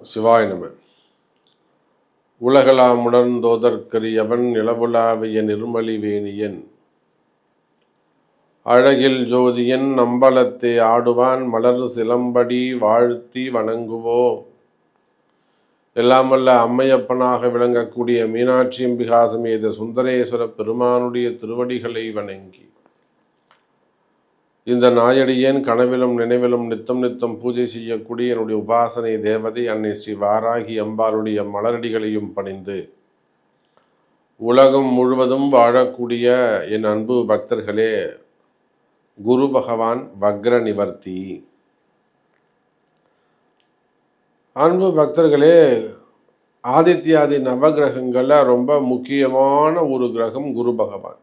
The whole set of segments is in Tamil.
சிவாய நம உலகலாம் உணர்ந்தோதற்கரியவன் நிலவுலாவிய நிர்மலி வேணியன். அழகில் ஜோதியன் நம்பலத்தை ஆடுவான் மலர் சிலம்படி வாழ்த்தி வணங்குவோம் எல்லாமல்ல அம்மையப்பனாக விளங்கக்கூடிய மீனாட்சி அம்பிகா சமேத சுந்தரேஸ்வர பெருமானுடைய திருவடிகளை வணங்கி. இந்த நாயடியேன் கனவிலும் நினைவிலும் நித்தம் நித்தம் பூஜை செய்யக்கூடிய என்னுடைய உபாசனை தேவதை அன்னை ஸ்ரீ வாராகி அம்பாளுடைய மலரடிகளையும் பணிந்து. உலகம் முழுவதும் வாழக்கூடிய என் அன்பு பக்தர்களே குரு பகவான் வக்ர நிவர்த்தி. அன்பு பக்தர்களே ஆதித்யாதி நவகிரகங்களில் ரொம்ப முக்கியமான ஒரு கிரகம் குரு பகவான்.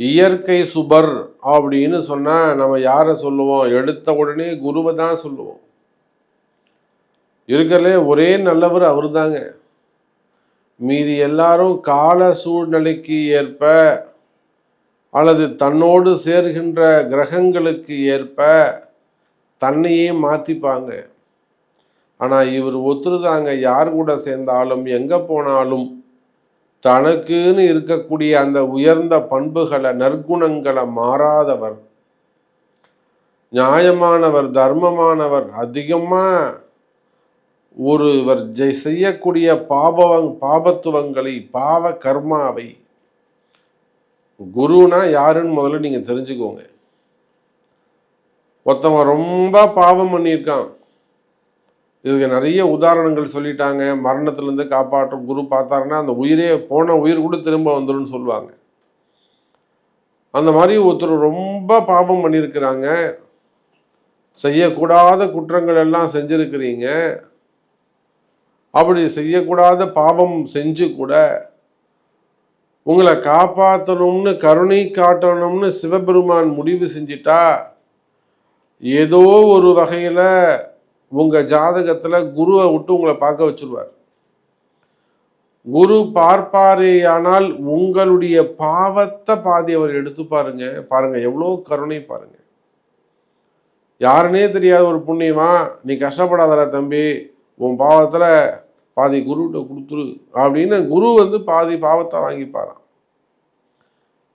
இயற்கை சுபர் அப்படின்னு சொன்னால் நம்ம யாரை சொல்லுவோம்? எடுத்த உடனே குருவை தான் சொல்லுவோம். இருக்கிறதுலே ஒரே நல்லவர் அவர் தாங்க மீதி எல்லாரும் கால சூழ்நிலைக்கு ஏற்ப அல்லது தன்னோடு சேர்கின்ற கிரகங்களுக்கு ஏற்ப தன்னையே மாற்றிப்பாங்க ஆனால் இவர் ஒத்துருதாங்க யார் கூட சேர்ந்தாலும் எங்கே போனாலும் தனக்குன்னு இருக்கக்கூடிய அந்த உயர்ந்த பண்புகளை நற்குணங்களை மாறாதவர். நியாயமானவர் தர்மமானவர் அதிகமா ஒருவர் ஜெய் செய்யக்கூடிய பாபவங் பாபத்துவங்களை பாவ கர்மாவை. குருனா யாருன்னு முதல்ல நீங்க தெரிஞ்சுக்கோங்க. ஒருத்தவன் ரொம்ப பாவம் பண்ணியிருக்கான். இதுக்கு நிறைய உதாரணங்கள் சொல்லிட்டாங்க. மரணத்திலேருந்து காப்பாற்றும் குரு பார்த்தாருன்னா அந்த உயிரே போன உயிர் கூட திரும்ப வந்துடும் சொல்லுவாங்க. அந்த மாதிரி ஒருத்தர் ரொம்ப பாபம் பண்ணியிருக்கிறாங்க செய்யக்கூடாத குற்றங்கள் எல்லாம் செஞ்சுருக்கிறீங்க. அப்படி செய்யக்கூடாத பாவம் செஞ்சு கூட உங்களை காப்பாற்றணும்னு கருணை காட்டணும்னு சிவபெருமான் முடிவு செஞ்சிட்டா ஏதோ ஒரு வகையில் உங்கள் ஜாதகத்தில் குருவை விட்டு உங்களை பார்க்க வச்சுருவார். குரு பார்ப்பாரேயானால் உங்களுடைய பாவத்தை பாதி அவர் எடுத்து பாருங்க. பாருங்க எவ்வளோ கருணை பாருங்க. யாருன்னே தெரியாத ஒரு புண்ணியமா நீ கஷ்டப்படாதடா தம்பி உன் பாவத்தில் பாதி குருகிட்ட கொடுத்துரு அப்படின்னு குரு வந்து பாதி பாவத்தை வாங்கிப்பாராம்.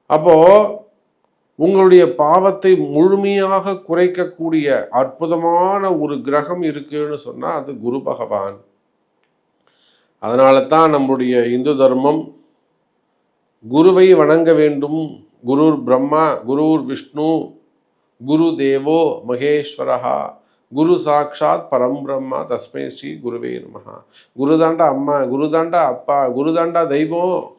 அப்போது உங்களுடைய பாவத்தை முழுமையாக குறைக்கக்கூடிய அற்புதமான ஒரு கிரகம் இருக்குன்னு சொன்னா அது குரு பகவான். அதனால தான் நம்முடைய இந்து தர்மம் குருவை வணங்க வேண்டும். குருர் பிரம்மா குருர் விஷ்ணு குரு தேவோ மகேஸ்வரஹா குரு சாட்சாத் பரம்பிரம்மா தஸ்மை ஸ்ரீ குருவே நமஹா. குருதாண்டா அம்மா குருதாண்டா அப்பா குருதாண்டா தெய்வம்.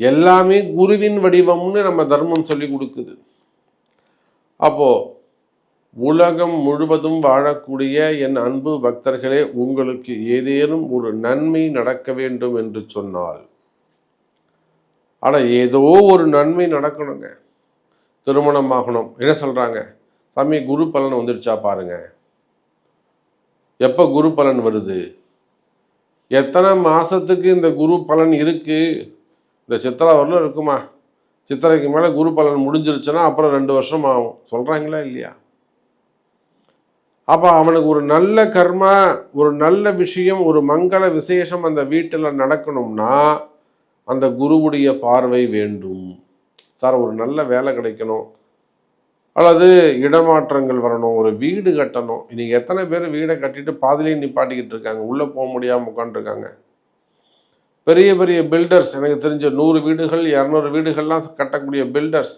எல்லாமே குருவின் வடிவம்னு நம்ம தர்மம் சொல்லி கொடுக்குது. அப்போ உலகம் முழுவதும் வாழக்கூடிய என் அன்பு பக்தர்களே உங்களுக்கு ஏதேனும் ஒரு நன்மை நடக்க வேண்டும் என்று சொன்னால் ஆனால் ஏதோ ஒரு நன்மை நடக்கணுங்க. திருமணம் ஆகணும். என்ன சொல்கிறாங்க சாமி குரு பலன் வந்துருச்சா பாருங்க. எப்போ குரு பலன் வருது? எத்தனை மாதத்துக்கு இந்த குரு பலன் இருக்குது இந்த சித்திரை வரலும் இருக்குமா? சித்திரைக்கு மேலே குரு பலன் முடிஞ்சிருச்சுன்னா அப்புறம் ரெண்டு வருஷம் ஆகும். சொல்கிறாங்களா இல்லையா? அப்போ அவனுக்கு ஒரு நல்ல கர்மா ஒரு நல்ல விஷயம் ஒரு மங்கள விசேஷம் அந்த வீட்டில் நடக்கணும்னா அந்த குருவுடைய பார்வை வேண்டும். சார் ஒரு நல்ல வேலை கிடைக்கணும். அல்லது இடமாற்றங்கள் வரணும் ஒரு வீடு கட்டணும். இன்னைக்கு எத்தனை பேர் வீடை கட்டிட்டு பாதிலேயே நிப்பாட்டிக்கிட்டு இருக்காங்க. உள்ளே போக முடியாமல் உட்காந்துருக்காங்க பெரிய பெரிய பில்டர்ஸ் எனக்கு தெரிஞ்ச நூறு வீடுகள் இரநூறு வீடுகள்லாம் கட்டக்கூடிய பில்டர்ஸ்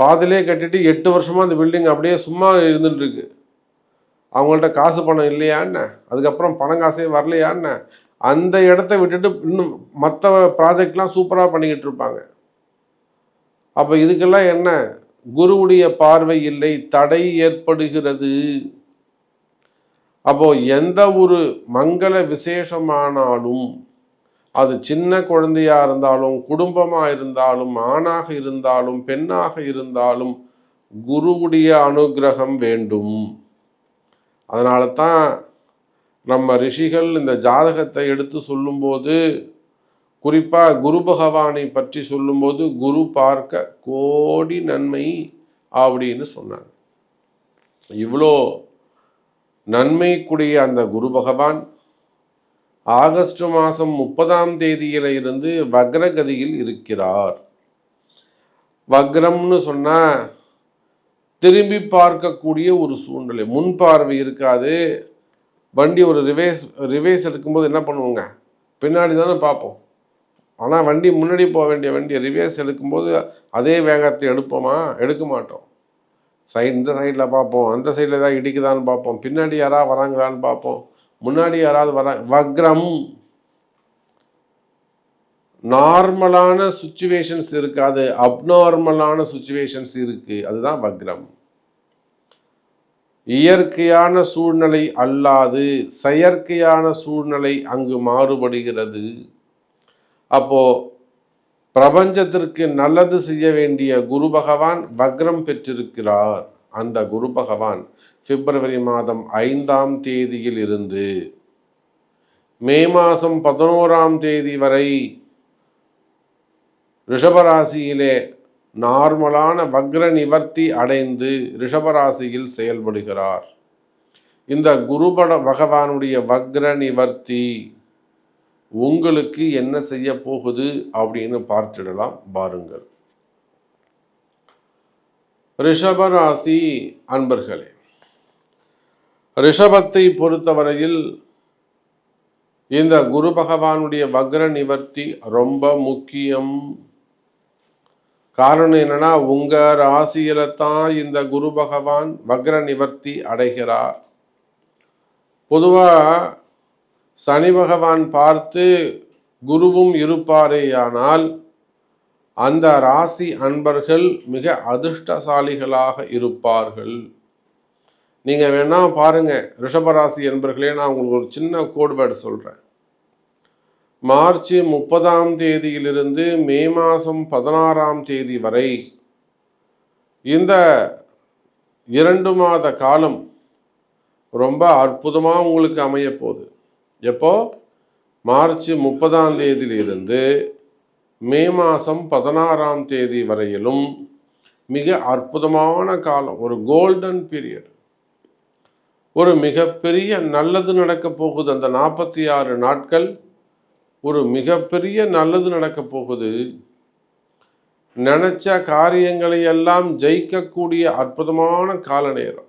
பாதிலே கட்டிட்டு எட்டு வருஷமாக அந்த பில்டிங் அப்படியே சும்மா இருந்துட்டு இருக்கு அவங்கள்ட்ட காசு பணம் இல்லையான்னு அதுக்கப்புறம் பணம் காசே வரலையான்னு அந்த இடத்த விட்டுட்டு இன்னும் மற்ற ப்ராஜெக்ட்லாம் சூப்பராக பண்ணிக்கிட்டு இருப்பாங்க. அப்போ இதுக்கெல்லாம் என்ன? குருவுடைய பார்வை இல்லை தடை ஏற்படுகிறது. அப்போ எந்த ஒரு மங்கள விசேஷமானாலும் அது சின்ன குழந்தையா இருந்தாலும் குடும்பமா இருந்தாலும் ஆணாக இருந்தாலும் பெண்ணாக இருந்தாலும் குருவுடைய அனுகிரகம் வேண்டும். அதனால தான் நம்ம ரிஷிகள் இந்த ஜாதகத்தை எடுத்து சொல்லும்போது குறிப்பா குரு பகவானை பற்றி சொல்லும்போது குரு பார்க்க கோடி நன்மை அப்படின்னு சொன்னாங்க. இவ்வளோ நன்மைக்குரிய அந்த குரு பகவான் ஆகஸ்ட் மாதம் முப்பதாம் தேதியில இருந்து வக்ரகதியில் இருக்கிறார். வக்ரம்னு சொன்னால் திரும்பி பார்க்கக்கூடிய ஒரு சூழ்நிலை. முன் பார்வை இருக்காது. வண்டி ஒரு ரிவேஸ் ரிவேஸ் எடுக்கும்போது என்ன பண்ணுவோங்க? பின்னாடி தானே பார்ப்போம். ஆனால் வண்டி முன்னாடி போக வேண்டிய வண்டி ரிவேஸ் எடுக்கும்போது அதே வேகத்தை எடுப்போமா? எடுக்க மாட்டோம். சைடு இந்த சைடில் பார்ப்போம். அந்த சைடில் ஏதாவது இடிக்குதான்னு பார்ப்போம். பின்னாடி யாராவது வராங்களான்னு பார்ப்போம். முன்னாடி யாராவது வர வக்ரம். நார்மலான சுச்சுவேஷன்ஸ் இருக்காது. அப்நார்மலான சுச்சுவேஷன்ஸ் இருக்கு. அதுதான் வக்ரம். இயற்கையான சூழ்நிலை அல்லாது செயற்கையான சூழ்நிலை அங்கு மாறுபடுகிறது. அப்போ பிரபஞ்சத்திற்கு நல்லது செய்ய வேண்டிய குரு பகவான் வக்ரம் பெற்றிருக்கிறார். அந்த குரு பகவான் பிப்ரவரி மாதம் ஐந்தாம் தேதியில் இருந்து மே மாதம் பதினோராம் தேதி வரை ரிஷபராசியிலே நார்மலான வக்ர நிவர்த்தி அடைந்து ரிஷபராசியில் செயல்படுகிறார். இந்த குருபட பகவானுடைய வக்ர நிவர்த்தி உங்களுக்கு என்ன செய்ய போகுது அப்படின்னு பார்த்துடலாம் பாருங்கள். ரிஷபராசி அன்பர்களே ரிஷபத்தை பொறுத்தவரையில் இந்த குரு பகவானுடைய வக்ர நிவர்த்தி ரொம்ப முக்கியம். காரணம் என்னன்னா உங்க ராசியில தான் இந்த குரு பகவான் வக்ர நிவர்த்தி அடைகிறார். பொதுவா சனி பகவான் பார்த்து குருவும் இருப்பாரேயானால் அந்த ராசி அன்பர்கள் மிக அதிர்ஷ்டசாலிகளாக இருப்பார்கள். நீங்கள் வேணால் பாருங்கள் ரிஷபராசி என்பர்களே நான் உங்களுக்கு ஒரு சின்ன கோட்வேர்டு சொல்கிறேன் மார்ச் முப்பதாம் தேதியிலிருந்து மே மாதம் பதினாறாம் தேதி வரை இந்த இரண்டு மாத காலம் ரொம்ப அற்புதமாக உங்களுக்கு அமைய போகுது. எப்போ? மார்ச் முப்பதாம் தேதியிலிருந்து மே மாதம் பதினாறாம் தேதி வரையிலும் மிக அற்புதமான காலம் ஒரு கோல்டன் பீரியட் ஒரு மிகப்பெரிய நல்லது நடக்க போகுது அந்த நாற்பத்தி ஆறு நாட்கள். ஒரு மிகப்பெரிய நல்லது நடக்க போகுது. நினச்ச காரியங்களை எல்லாம் ஜெயிக்கக்கூடிய அற்புதமான கால நேரம்.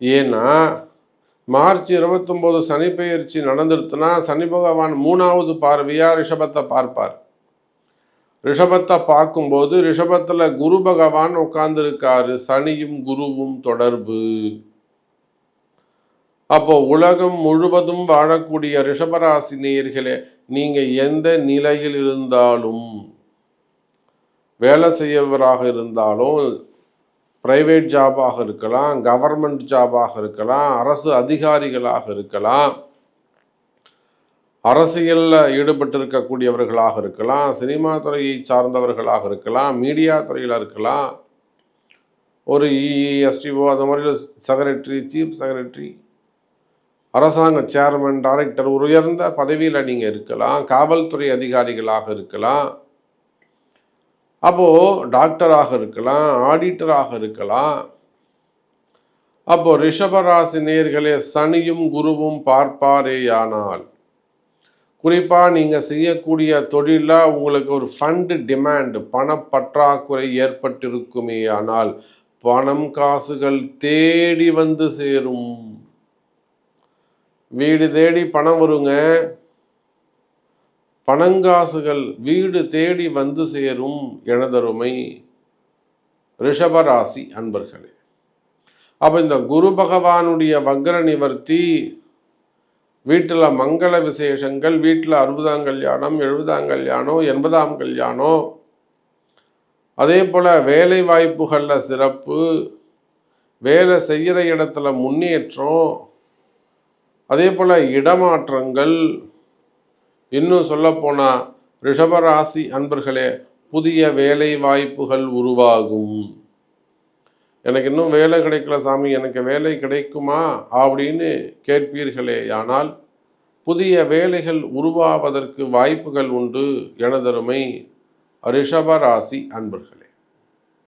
ஏன்னா மார்ச் இருபத்தொம்போது சனி பெயர்ச்சி நடந்துருத்துனா சனி பகவான் மூணாவது பார்வையாக ரிஷபத்தை பார்ப்பார். ரிஷபத்தை பார்க்கும்போது ரிஷபத்தில் குரு பகவான் உட்கார்ந்துருக்காரு. சனியும் குருவும் தொடர்பு. அப்போ உலகம் முழுவதும் வாழக்கூடிய ரிஷபராசி நேயர்களே நீங்க எந்த நிலையில் இருந்தாலும் வேலை செய்யவராக இருந்தாலும் பிரைவேட் ஜாபாக இருக்கலாம் கவர்மெண்ட் ஜாபாக இருக்கலாம் அரசு அதிகாரிகளாக இருக்கலாம் அரசியலில் ஈடுபட்டிருக்கக்கூடியவர்களாக இருக்கலாம் சினிமா துறையை சார்ந்தவர்களாக இருக்கலாம் மீடியா துறையில் இருக்கலாம் ஒரு இஎஸ்டிஓ அந்த மாதிரி செக்ரட்டரி சீஃப் செக்ரட்டரி அரசாங்க சேர்மன் டைரக்டர் ஒரு உயர்ந்த பதவியில் நீங்கள் இருக்கலாம் காவல்துறை அதிகாரிகளாக இருக்கலாம். அப்போது டாக்டராக இருக்கலாம் ஆடிட்டராக இருக்கலாம். அப்போது ரிஷபராசி நேர்களே சனியும் குருவும் பார்ப்பாரேயானால் குறிப்பாக நீங்கள் செய்யக்கூடிய தொழிலில் உங்களுக்கு ஒரு ஃபண்டு டிமாண்டு பணப்பற்றாக்குறை ஏற்பட்டிருக்குமே ஆனால் பணம் காசுகள் தேடி வந்து சேரும். வீடு தேடி பணம் வருங்க. பணங்காசுகள் வீடு தேடி வந்து சேரும் எனதருமை ரிஷபராசி அன்பர்களே. அப்போ இந்த குரு பகவானுடைய வக்ர நிவர்த்தி வீட்டில் மங்கள விசேஷங்கள் வீட்டில் அறுபதாம் கல்யாணம் எழுபதாம் கல்யாணம் எண்பதாம் கல்யாணம். அதே போல் வேலை வாய்ப்புகளில் சிறப்பு வேலை செய்கிற இடத்துல முன்னேற்றம் அதே போல் இடமாற்றங்கள். இன்னும் சொல்லப்போனால் ரிஷபராசி அன்பர்களே புதிய வேலை வாய்ப்புகள் உருவாகும். எனக்கு இன்னும் வேலை கிடைக்கல சாமி எனக்கு வேலை கிடைக்குமா அப்படின்னு கேட்பீர்களே. ஆனால் புதிய வேலைகள் உருவாவதற்கு வாய்ப்புகள் உண்டு எனதருமை ரிஷபராசி அன்பர்கள்.